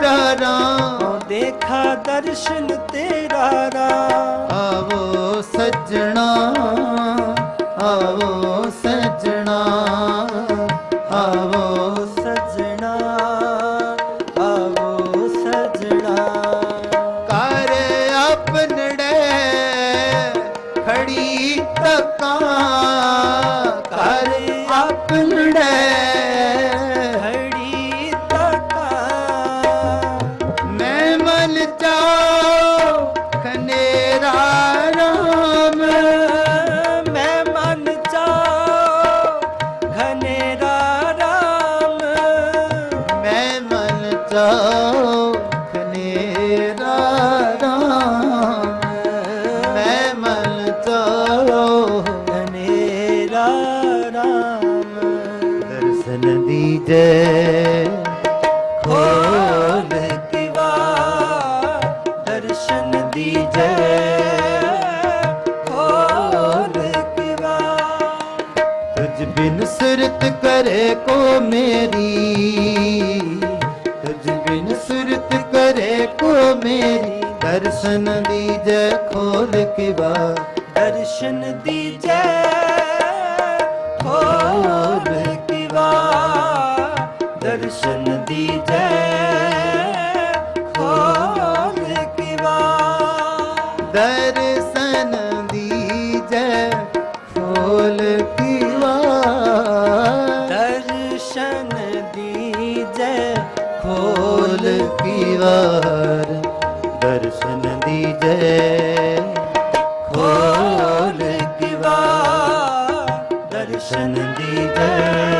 ਤੇਰਾ ਰਾਮ। ਦੇਖਾ ਦਰਸ਼ਨ ਤੇਰਾ ਰਾਮ। ਆਵੋ ਸੱਜਣਾ ਆਵੋ ਸੱਜਣਾ ਆਵੋ ਸਜਣਾ। ਮਨ ਚਾਉ ਰਾਮ ਮੈਂ ਮਨ ਚਾਉ ਘਨੇਰਾ ਰਾਮ ਦਰਸ਼ਨ ਦੀਜੈ ਖੋਲ ਕਿਵਾ ਦਰਸ਼ਨ ਦੀਜੈ ਖੋਲ ਕਿਵਾ ਤੁਝ ਬਿਨ ਸੁਰਤ ਕਰੇ ਕੋ ਮੇਰੀ ਮੇਰੀ ਦਰਸ਼ਨ ਦੀਜੈ ਖੋਲ ਕੇ ਬਾ ਦਰਸ਼ਨ ਦੀਜੈ ਖੋਲ ਕਿਵਾ ਦਰਸ਼ਨ ਦੀਜੈ ਖੋਲ ਕਿਵਾ ਦਰਸ਼ਨ ਦੀਜੈ ਖੋਲ ਕੇ ਬਾ ਦਰਸ਼ਨ ਦੀਜੈ ਖੋਲ ਕੀ ਵਾਰ। ਦਰਸ਼ਨ ਦੀ ਜੈ